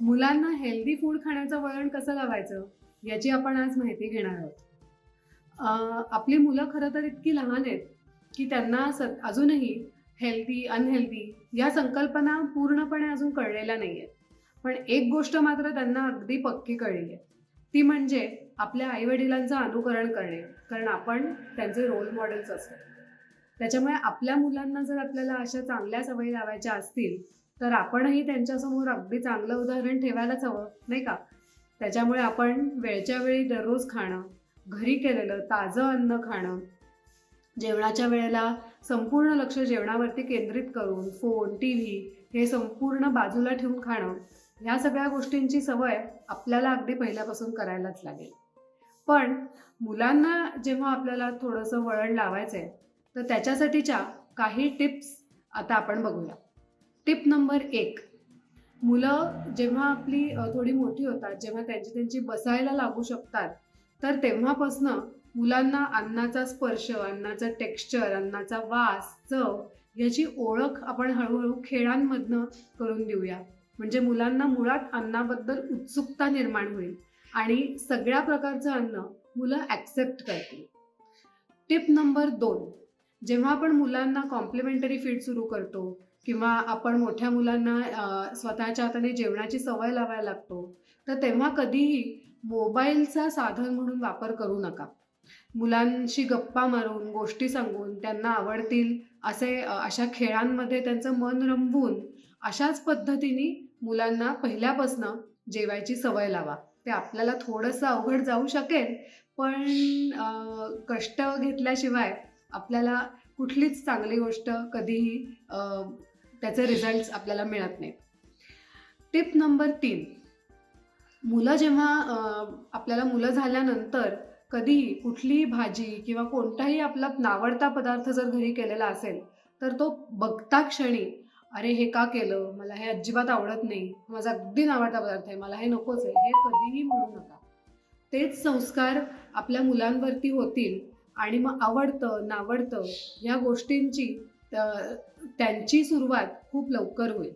मुलांना healthy food खाण्याचं वळण कसं लावायचं याची आपण आज माहिती घेणार आहोत. आपली मुलं खरं तर इतकी लहान आहेत की त्यांना स अजूनही हेल्दी अनहेल्दी या संकल्पना पूर्णपणे अजून कळलेल्या नाही आहेत पण एक गोष्ट मात्र त्यांना अगदी पक्की कळली आहे ती म्हणजे आपल्या आईवडिलांचं अनुकरण करणे कारण आपण त्यांचे रोल मॉडेल्स असतो. त्याच्यामुळे आपल्या मुलांना जर आपल्याला अशा चांगल्या सवयी लावायच्या असतील तर आपणही त्यांच्यासमोर अगदी चांगलं उदाहरण ठेवायलाच हवं नाही का? त्याच्यामुळे आपण वेळच्या वेळी दररोज खाणं घरी केलेलं ताजं अन्न खाणं जेवणाच्या वेळेला संपूर्ण लक्ष जेवणावरती केंद्रित करून फोन टी व्ही हे संपूर्ण बाजूला ठेवून खाणं ह्या सगळ्या गोष्टींची सवय आपल्याला अगदी पहिल्यापासून करायलाच लागेल. पण मुलांना जेव्हा आपल्याला थोडंसं वळण लावायचं आहे तर त्याच्यासाठीच्या काही टिप्स आता आपण बघूया. टिप नंबर एक मुलं जेव्हा आपली थोडी मोठी होतात जेव्हा त्यांची त्यांची बसायला लागू शकतात तर तेव्हापासनं मुलांना अन्नाचा स्पर्श अन्नाचं टेक्स्चर अन्नाचा वास चव याची ओळख आपण हळूहळू खेळांमधनं करून देऊया. म्हणजे मुलांना मुळात अन्नाबद्दल उत्सुकता निर्माण होईल आणि सगळ्या प्रकारचं अन्न मुलं ॲक्सेप्ट करतील. टिप नंबर दोन जेव्हा आपण मुलांना कॉम्प्लिमेंटरी फीड सुरू करतो किंवा आपण मोठ्या मुलांना स्वतःच्या हाताने जेवणाची सवय लावायला लागतो तर तेव्हा कधीही मोबाईलचा साधन म्हणून वापर करू नका. मुलांशी गप्पा मारून गोष्टी सांगून त्यांना आवडतील असे अशा खेळांमध्ये त्यांचं मन रमवून अशाच पद्धतीने मुलांना पहिल्यापासनं जेवायची सवय लावा. ते आपल्याला थोडंसं अवघड जाऊ शकेल पण कष्ट घेतल्याशिवाय आपल्याला कुठलीच चांगली गोष्ट कधीही त्याचे रिझल्ट्स आपल्याला मिळत नाहीत. टिप नंबर तीन. मुलं जेव्हा आपल्याला मुलं झाल्यानंतर कधीही कुठलीही भाजी किंवा कोणताही आपला नावडता पदार्थ जर घरी केलेला असेल तर तो बघता क्षणी अरे हे का केलं? मला हे अजिबात आवडत नाही. माझा अगदी नावडता पदार्थ आहे. मला हे नकोच आहे. हे कधीही म्हणू नका. तेच संस्कार आपल्या मुलांवरती होतील आणि मग आवडतं नावडतं या गोष्टींची त्यांची सुरुवात खूप लवकर होईल.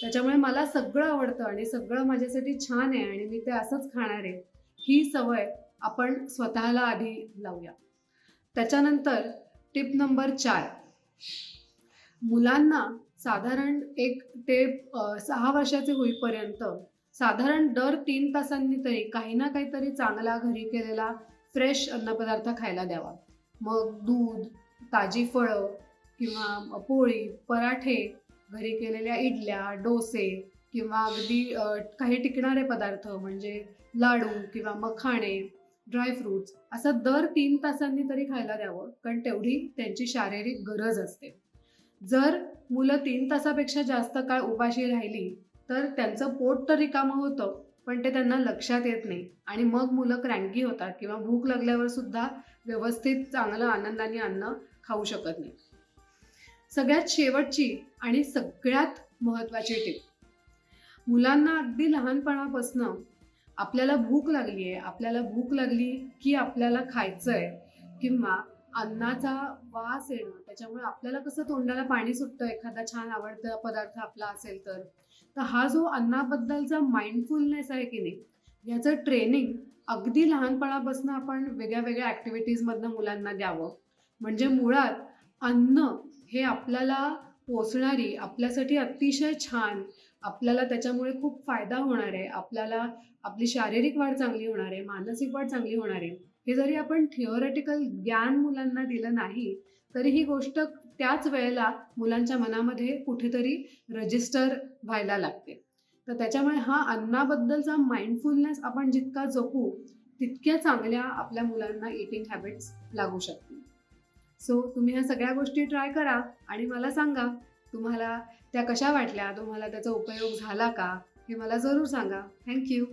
त्याच्यामुळे मला सगळं आवडतं आणि सगळं माझ्यासाठी छान आहे आणि मी ते असंच खाणार आहे. ही सवय आपण स्वतःला आधी लावूया. त्याच्यानंतर टिप नंबर चार. मुलांना साधारण एक ते सहा वर्षाचे होईपर्यंत साधारण दर तीन तासांनी तरी काही ना काहीतरी चांगला घरी केलेला फ्रेश अन्नपदार्थ खायला द्यावा. मग दूध ताजी फळं किंवा पोळी पराठे घरी केलेल्या इडल्या डोसे किंवा अगदी काही टिकणारे पदार्थ म्हणजे लाडू किंवा मखाणे ड्रायफ्रुट्स असं दर तीन तासांनी तरी खायला द्यावं कारण तेवढी त्यांची शारीरिक गरज असते. जर मुलं तीन तासापेक्षा जास्त काळ उपाशी राहिली तर त्यांचं पोट तर रिकामं होतं पण ते त्यांना लक्षात येत नाही. आणि मग मुलं क्रँकी होतात किंवा भूक लागल्यावर सुद्धा व्यवस्थित चांगलं आनंदाने अन्न खाऊ शकत नाही सगळ्यात शेवटची आणि सगळ्यात महत्त्वाची टीप. मुलांना अगदी लहानपणापासनं आपल्याला भूक लागली आहे आपल्याला भूक लागली की आपल्याला खायचं आहे किंवा अन्नाचा वास येणं त्याच्यामुळे आपल्याला कसं तोंडाला पाणी सुटतं एखादा छान आवडता पदार्थ आपला असेल तर. तर हा जो अन्नाबद्दलचा माइंडफुलनेस आहे की नाही याचं ट्रेनिंग अगदी लहानपणापासून आपण वेगळ्या वेगळ्या ॲक्टिव्हिटीजमधनं मुलांना द्यावं. म्हणजे मुळात अन्न हे आपल्याला पोचणारी आपल्यासाठी अतिशय छान आपल्याला त्याच्यामुळे खूप फायदा होणार आहे आपल्याला आपली शारीरिक वाढ चांगली होणार आहे मानसिक वाढ चांगली होणार आहे. हे जरी आपण थिओरिटिकल ज्ञान मुलांना दिलं नाही तरी ही गोष्ट त्याच वेळेला मुलांच्या मनामध्ये कुठेतरी रजिस्टर व्हायला लागते. तर त्याच्यामुळे हा अन्नाबद्दलचा माइंडफुलनेस आपण जितका जपू तितक्या चांगल्या आपल्या मुलांना इटिंग हॅबिट्स लागू शकतात. सो तुम्ही ह्या सगळ्या गोष्टी ट्राय करा आणि मला सांगा तुम्हाला त्या कशा वाटल्या? तुम्हाला त्याचा उपयोग झाला का? हे मला जरूर सांगा. थँक्यू